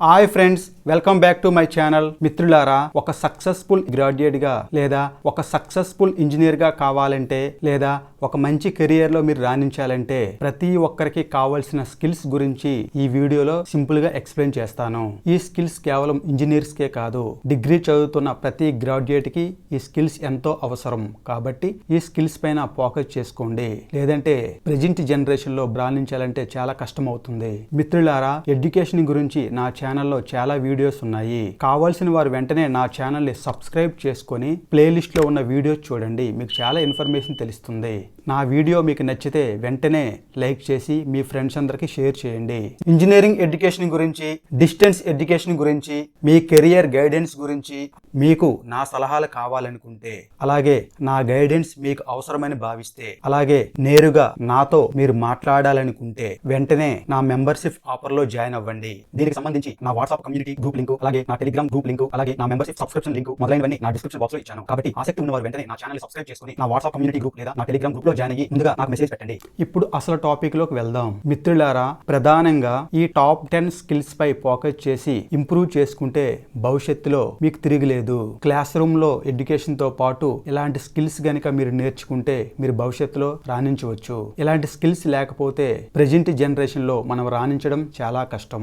Hi friends welcome back to my channel మిత్రులారా ఒక successful గ్రాడ్యుయేట్గా లేదా ఒక సక్సెస్ఫుల్ ఇంజనీర్గా కావాలంటే లేదా ఒక మంచి కెరియర్లో మీరు రాణించాలంటే ప్రతి ఒక్కరికి కావాల్సిన స్కిల్స్ గురించి ఈ వీడియోలో సింపుల్గా ఎక్స్ప్లెయిన్ చేస్తాను. ఈ స్కిల్స్ కేవలం ఇంజనీర్స్కే కాదు డిగ్రీ చదువుతున్న ప్రతి గ్రాడ్యుయేట్కి ఈ స్కిల్స్ ఎంతో అవసరం. కాబట్టి ఈ స్కిల్స్ పైన ఫోకస్ చేసుకోండి. లేదంటే ప్రజెంట్ జనరేషన్లో రాణించాలంటే చాలా కష్టం అవుతుంది మిత్రులారా ఎడ్యుకేషన్ గురించి నా ఛానల్లో చాలా వీడియోస్ ఉన్నాయి. కావాల్సిన వారు వెంటనే నా ఛానల్ని సబ్స్క్రైబ్ చేసుకొని ప్లేలిస్ట్లో ఉన్న వీడియోస్ చూడండి. మీకు చాలా ఇన్ఫర్మేషన్ తెలుస్తుంది. నా వీడియో మీకు నచ్చితే వెంటనే లైక్ చేసి మీ ఫ్రెండ్స్ అందరికీ షేర్ చేయండి. ఇంజనీరింగ్ ఎడ్యుకేషన్ గురించి డిస్టెన్స్ ఎడ్యుకేషన్ గురించి మీ కెరియర్ గైడెన్స్ గురించి మీకు నా సలహాలు కావాలనుకుంటే అలాగే నా గైడెన్స్ మీకు అవసరమని భావిస్తే అలాగే నేరుగా నాతో మీరు మాట్లాడాలనుకుంటే వెంటనే నా మెంబర్షిప్ ఆఫర్లో జాయిన్ అవ్వండి. దీనికి సంబంధించి నా వాట్సాప్ కమ్యూనిటీ గ్రూప్ లింక్ అలాగే నా టెలిగ్రామ్ గ్రూప్ లింక్ అలాగే నా మెంబర్షిప్ సబ్స్క్రిప్షన్ లింక్ మొదలైనవన్నీ నా డిస్క్రిప్షన్ బాక్స్లో ఇచ్చాను. కాబట్టి ఆసక్తి ఉన్నవారు వెంటనే నా ఛానల్ సబ్స్క్రైబ్ చేసుకుని నా వాట్సాప్ కమ్యూనిటీ గ్రూప్ లేదా నా టెలిగ్రామ్ గ్రూప్లో జాయిన్ అయ్యి ముందుగా నాకు మెసేజ్ పెట్టండి. ఇప్పుడు అసలు టాపిక్లోకి వెళ్దాం. మిత్రులారా ప్రధానంగా ఈ టాప్ టెన్ స్కిల్స్ పై ఫోకస్ చేసి ఇంప్రూవ్ చేసుకుంటే భవిష్యత్తులో మీకు తిరిగిలేదు క్లాస్ రూమ్లో ఎడ్యుకేషన్తో పాటు ఇలాంటి స్కిల్స్ గనుక మీరు నేర్చుకుంటే మీరు భవిష్యత్తులో రాణించవచ్చు. ఇలాంటి స్కిల్స్ లేకపోతే ప్రజెంట్ జనరేషన్లో మనం రాణించడం చాలా కష్టం.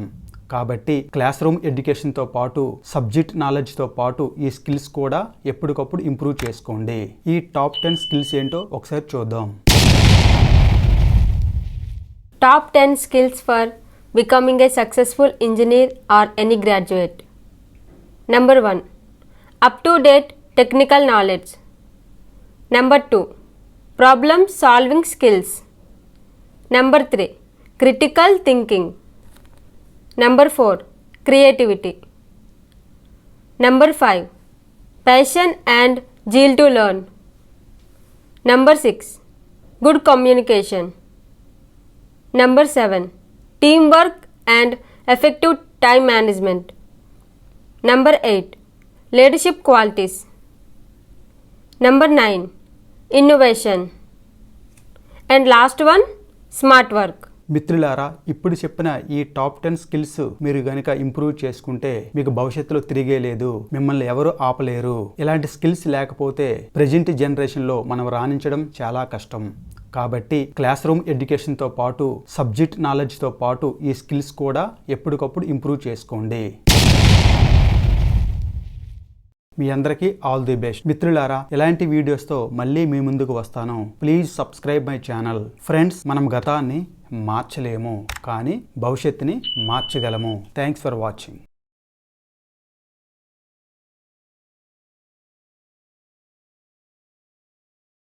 కాబట్టి క్లాస్ రూమ్ ఎడ్యుకేషన్తో పాటు సబ్జెక్ట్ నాలెడ్జ్తో పాటు ఈ స్కిల్స్ కూడా ఎప్పటికప్పుడు ఇంప్రూవ్ చేసుకోండి. ఈ టాప్ టెన్ స్కిల్స్ ఏంటో ఒకసారి చూద్దాం. Top ten skills for becoming a successful engineer or any graduate. Number one up to date technical knowledge number two problem solving skills number three critical thinking Number 4. Creativity. Number 5. Passion and zeal to learn. Number 6. Good communication. Number 7. Teamwork and effective time management. Number 8. Leadership qualities. Number 9. Innovation. And last one, smart work. మిత్రులారా ఇప్పుడు చెప్పిన ఈ top ten skills మీరు గనుక improve చేసుకుంటే మీకు భవిష్యత్తులో తిరిగే లేదు. మిమ్మల్ని ఎవరు ఆపలేరు. ఇలాంటి స్కిల్స్ లేకపోతే ప్రజెంట్ జనరేషన్లో మనం రాణించడం చాలా కష్టం. కాబట్టి క్లాస్ రూమ్ ఎడ్యుకేషన్తో పాటు సబ్జెక్ట్ నాలెడ్జ్తో పాటు ఈ స్కిల్స్ కూడా ఎప్పటికప్పుడు ఇంప్రూవ్ చేసుకోండి. మీ అందరికీ ఆల్ ది బెస్ట్ మిత్రులారా ఇలాంటి వీడియోస్తో మళ్ళీ మీ ముందుకు వస్తాను. Please subscribe my channel friends మనం గతాన్ని మార్చలేము కానీ భవిష్యత్తుని మార్చగలము. Thanks for watching